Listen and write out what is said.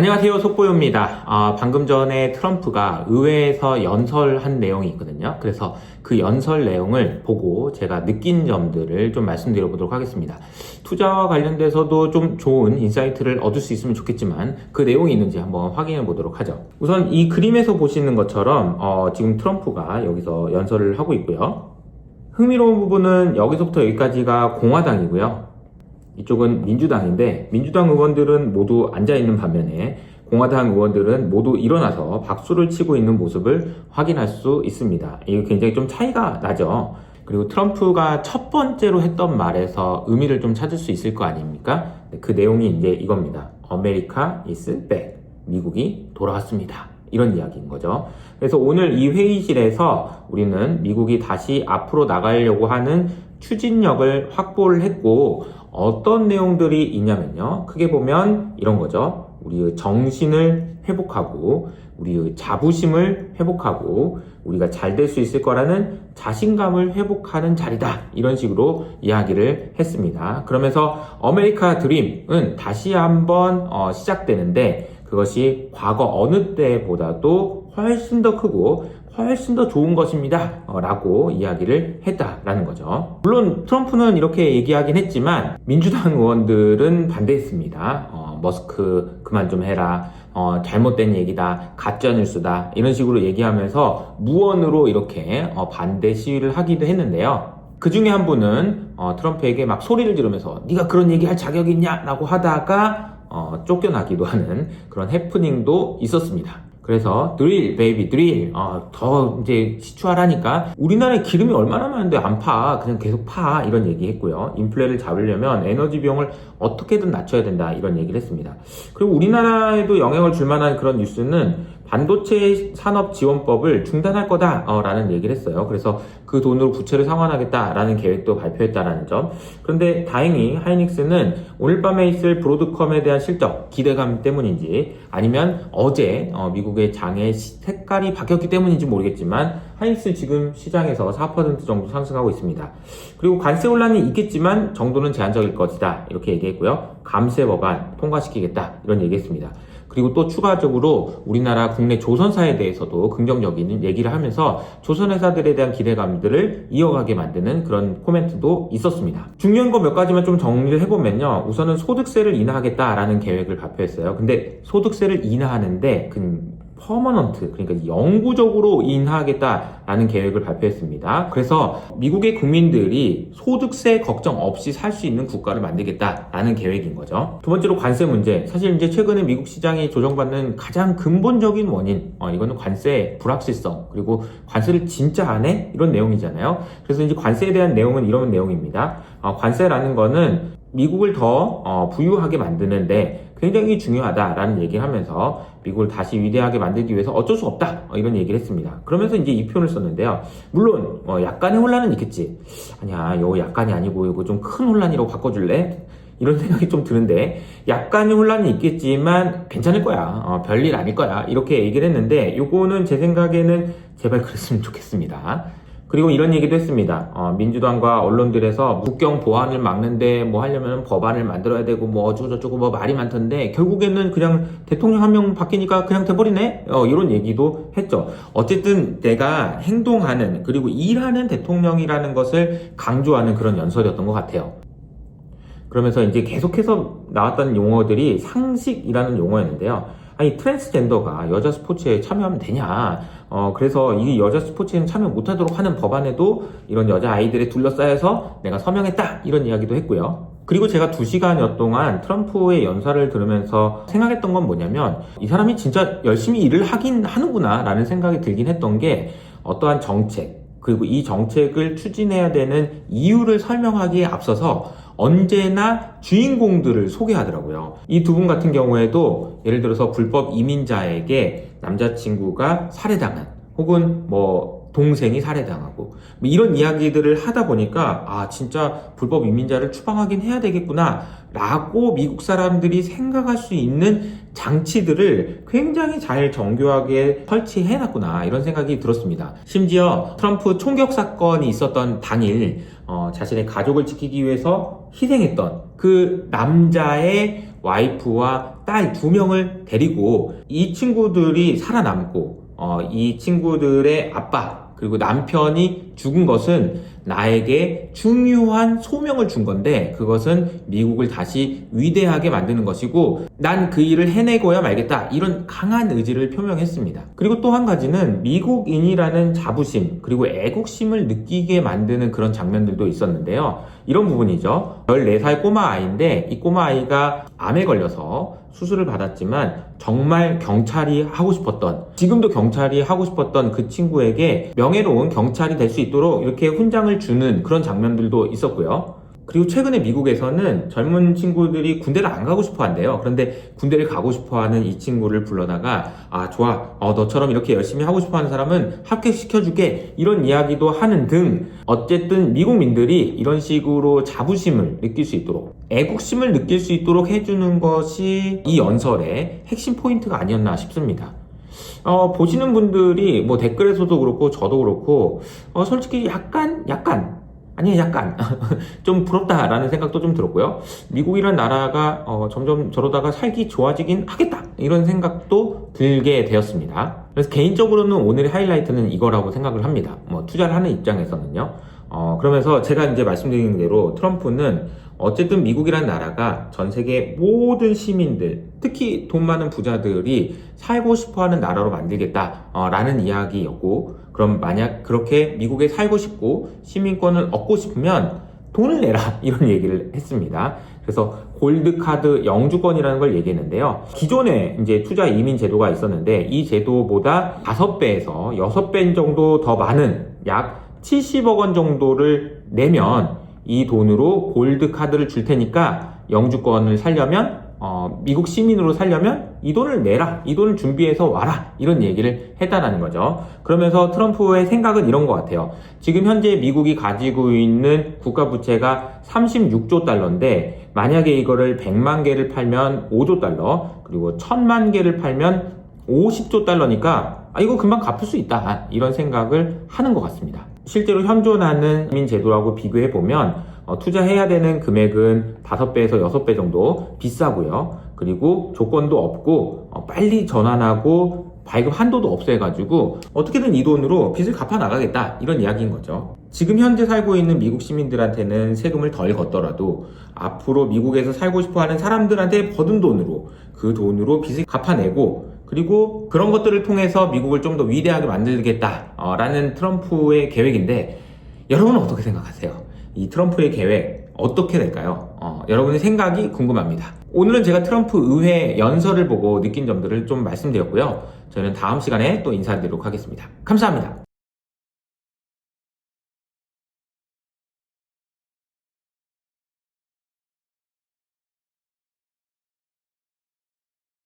안녕하세요 속보요입니다. 아, 방금 전에 트럼프가 의회에서 연설한 내용이 있거든요. 그래서 그 연설 내용을 보고 제가 느낀 점들을 좀 말씀드려 보도록 하겠습니다. 투자와 관련돼서도 좀 좋은 인사이트를 얻을 수 있으면 좋겠지만 그 내용이 있는지 한번 확인해 보도록 하죠. 우선 이 그림에서 보시는 것처럼 어, 지금 트럼프가 여기서 연설을 하고 있고요. 흥미로운 부분은 여기서부터 여기까지가 공화당이고요. 이쪽은 민주당인데 민주당 의원들은 모두 앉아 있는 반면에 공화당 의원들은 모두 일어나서 박수를 치고 있는 모습을 확인할 수 있습니다. 이거 굉장히 좀 차이가 나죠. 그리고 트럼프가 첫 번째로 했던 말에서 의미를 좀 찾을 수 있을 거 아닙니까? 네, 그 내용이 이제 이겁니다. America is back. 미국이 돌아왔습니다. 이런 이야기인 거죠. 그래서 오늘 이 회의실에서 우리는 미국이 다시 앞으로 나가려고 하는 추진력을 확보를 했고 어떤 내용들이 있냐면요. 크게 보면 이런 거죠. 우리의 정신을 회복하고 우리의 자부심을 회복하고 우리가 잘 될 수 있을 거라는 자신감을 회복하는 자리다. 이런 식으로 이야기를 했습니다. 그러면서 아메리카 드림은 다시 한번 어, 시작되는데 그것이 과거 어느 때보다도 훨씬 더 크고 훨씬 더 좋은 것입니다. 어, 라고 이야기를 했다라는 거죠. 물론 트럼프는 이렇게 얘기하긴 했지만 민주당 의원들은 반대했습니다. 어, 머스크 그만 좀 해라. 어, 잘못된 얘기다. 가짜뉴스다. 이런 식으로 얘기하면서 무언으로 이렇게 어, 반대 시위를 하기도 했는데요. 그 중에 한 분은 어, 트럼프에게 막 소리를 지르면서 네가 그런 얘기할 자격이 있냐 라고 하다가 어, 쫓겨나기도 하는 그런 해프닝도 있었습니다. 그래서 드릴 베이비 드릴 어, 더 이제 시추하라니까. 우리나라에 기름이 얼마나 많은데 안 파. 그냥 계속 파. 이런 얘기 했고요. 인플레를 잡으려면 에너지 비용을 어떻게든 낮춰야 된다. 이런 얘기를 했습니다. 그리고 우리나라에도 영향을 줄 만한 그런 뉴스는 반도체 산업 지원법을 중단할 거다라는 얘기를 했어요. 그래서 그 돈으로 부채를 상환하겠다라는 계획도 발표했다라는 점. 그런데 다행히 하이닉스는 오늘 밤에 있을 브로드컴에 대한 실적 기대감 때문인지 아니면 어제 어, 미국의 장의 색깔이 바뀌었기 때문인지 모르겠지만 하이닉스 지금 시장에서 4% 정도 상승하고 있습니다. 그리고 관세 혼란이 있겠지만 정도는 제한적일 것이다 이렇게 얘기했고요. 감세 법안 통과시키겠다 이런 얘기했습니다. 그리고 또 추가적으로 우리나라 국내 조선사에 대해서도 긍정적인 얘기를 하면서 조선회사들에 대한 기대감들을 이어가게 만드는 그런 코멘트도 있었습니다. 중요한 거 몇 가지만 좀 정리를 해보면요. 우선은 소득세를 인하하겠다라는 계획을 발표했어요. 근데 소득세를 인하하는데 그 퍼머넌트 그러니까 영구적으로 인하하겠다라는 계획을 발표했습니다. 그래서 미국의 국민들이 소득세 걱정 없이 살 수 있는 국가를 만들겠다라는 계획인 거죠. 두 번째로 관세 문제. 사실 이제 최근에 미국 시장이 조정받는 가장 근본적인 원인, 어, 이거는 관세 불확실성 그리고 관세를 진짜 안 해? 이런 내용이잖아요. 그래서 이제 관세에 대한 내용은 이런 내용입니다. 어, 관세라는 거는 미국을 더 어, 부유하게 만드는데 굉장히 중요하다라는 얘기를 하면서 미국을 다시 위대하게 만들기 위해서 어쩔 수 없다 어, 이런 얘기를 했습니다. 그러면서 이제 이 표현을 썼는데요. 물론 어, 약간의 혼란은 있겠지. 아니야, 이거 약간이 아니고 이거 좀 큰 혼란이라고 바꿔줄래? 이런 생각이 좀 드는데 약간의 혼란이 있겠지만 괜찮을 거야. 어, 별일 아닐 거야. 이렇게 얘기를 했는데 요거는 제 생각에는 제발 그랬으면 좋겠습니다. 그리고 이런 얘기도 했습니다. 어, 민주당과 언론들에서 국경 보안을 막는데 뭐 하려면 법안을 만들어야 되고 뭐 어쩌고저쩌고 뭐 말이 많던데 결국에는 그냥 대통령 한 명 바뀌니까 그냥 돼버리네? 어, 이런 얘기도 했죠. 어쨌든 내가 행동하는 그리고 일하는 대통령이라는 것을 강조하는 그런 연설이었던 것 같아요. 그러면서 이제 계속해서 나왔던 용어들이 상식이라는 용어였는데요. 아니 트랜스젠더가 여자 스포츠에 참여하면 되냐? 어 그래서 이 여자 스포츠에 참여 못하도록 하는 법안에도 이런 여자 아이들에 둘러싸여서 내가 서명했다 이런 이야기도 했고요. 그리고 제가 두 시간여 동안 트럼프의 연설을 들으면서 생각했던 건 뭐냐면 이 사람이 진짜 열심히 일을 하긴 하는구나 라는 생각이 들긴 했던 게 어떠한 정책 그리고 이 정책을 추진해야 되는 이유를 설명하기에 앞서서 언제나 주인공들을 소개하더라고요. 이 두 분 같은 경우에도 예를 들어서 불법 이민자에게 남자친구가 살해당한 혹은 뭐 동생이 살해당하고. 뭐 이런 이야기들을 하다 보니까 아 진짜 불법 이민자를 추방하긴 해야 되겠구나 라고 미국 사람들이 생각할 수 있는 장치들을 굉장히 잘 정교하게 설치해 놨구나 이런 생각이 들었습니다. 심지어 트럼프 총격 사건이 있었던 당일 어, 자신의 가족을 지키기 위해서 희생했던 그 남자의 와이프와 딸 두 명을 데리고 이 친구들이 살아남고 어, 이 친구들의 아빠 그리고 남편이 죽은 것은 나에게 중요한 소명을 준 건데 그것은 미국을 다시 위대하게 만드는 것이고 난 그 일을 해내고야 말겠다 이런 강한 의지를 표명했습니다. 그리고 또 한 가지는 미국인이라는 자부심 그리고 애국심을 느끼게 만드는 그런 장면들도 있었는데요. 이런 부분이죠. 14살 꼬마 아이인데 이 꼬마 아이가 암에 걸려서 수술을 받았지만 정말 경찰이 하고 싶었던 지금도 경찰이 하고 싶었던 그 친구에게 명예로운 경찰이 될 수 있 도록 이렇게 훈장을 주는 그런 장면들도 있었고요. 그리고 최근에 미국에서는 젊은 친구들이 군대를 안 가고 싶어 한대요. 그런데 군대를 가고 싶어 하는 이 친구를 불러다가, 아, 좋아. 어, 너처럼 이렇게 열심히 하고 싶어 하는 사람은 합격시켜주게. 이런 이야기도 하는 등, 어쨌든 미국민들이 이런 식으로 자부심을 느낄 수 있도록, 애국심을 느낄 수 있도록 해주는 것이 이 연설의 핵심 포인트가 아니었나 싶습니다. 어, 보시는 분들이 뭐 댓글에서도 그렇고 저도 그렇고 어, 솔직히 약간 약간 아니 약간 좀 부럽다라는 생각도 좀 들었고요. 미국이란 나라가 어, 점점 저러다가 살기 좋아지긴 하겠다 이런 생각도 들게 되었습니다. 그래서 개인적으로는 오늘의 하이라이트는 이거라고 생각을 합니다. 뭐 투자를 하는 입장에서는요. 어, 그러면서 제가 이제 말씀드린 대로 트럼프는 어쨌든 미국이란 나라가 전 세계 모든 시민들, 특히 돈 많은 부자들이 살고 싶어 하는 나라로 만들겠다라는 이야기였고, 그럼 만약 그렇게 미국에 살고 싶고 시민권을 얻고 싶으면 돈을 내라 이런 얘기를 했습니다. 그래서 골드카드 영주권이라는 걸 얘기했는데요. 기존에 이제 투자 이민 제도가 있었는데 이 제도보다 5배에서 6배 정도 더 많은 약 70억 원 정도를 내면 이 돈으로 골드 카드를 줄 테니까 영주권을 살려면 어, 미국 시민으로 살려면 이 돈을 내라, 이 돈을 준비해서 와라 이런 얘기를 했다라는 거죠. 그러면서 트럼프의 생각은 이런 것 같아요. 지금 현재 미국이 가지고 있는 국가 부채가 36조 달러인데 만약에 이거를 100만 개를 팔면 5조 달러, 그리고 1000만 개를 팔면 50조 달러니까 아 이거 금방 갚을 수 있다 이런 생각을 하는 것 같습니다. 실제로 현존하는 이민 제도하고 비교해 보면 어, 투자해야 되는 금액은 5배에서 6배 정도 비싸고요. 그리고 조건도 없고 어, 빨리 전환하고 발급 한도도 없애가지고 어떻게든 이 돈으로 빚을 갚아 나가겠다 이런 이야기인 거죠. 지금 현재 살고 있는 미국 시민들한테는 세금을 덜 걷더라도 앞으로 미국에서 살고 싶어하는 사람들한테 버든 돈으로 그 돈으로 빚을 갚아내고 그리고 그런 것들을 통해서 미국을 좀 더 위대하게 만들겠다라는 트럼프의 계획인데 여러분은 어떻게 생각하세요? 이 트럼프의 계획 어떻게 될까요? 어, 여러분의 생각이 궁금합니다. 오늘은 제가 트럼프 의회 연설을 보고 느낀 점들을 좀 말씀드렸고요. 저는 다음 시간에 또 인사드리도록 하겠습니다. 감사합니다.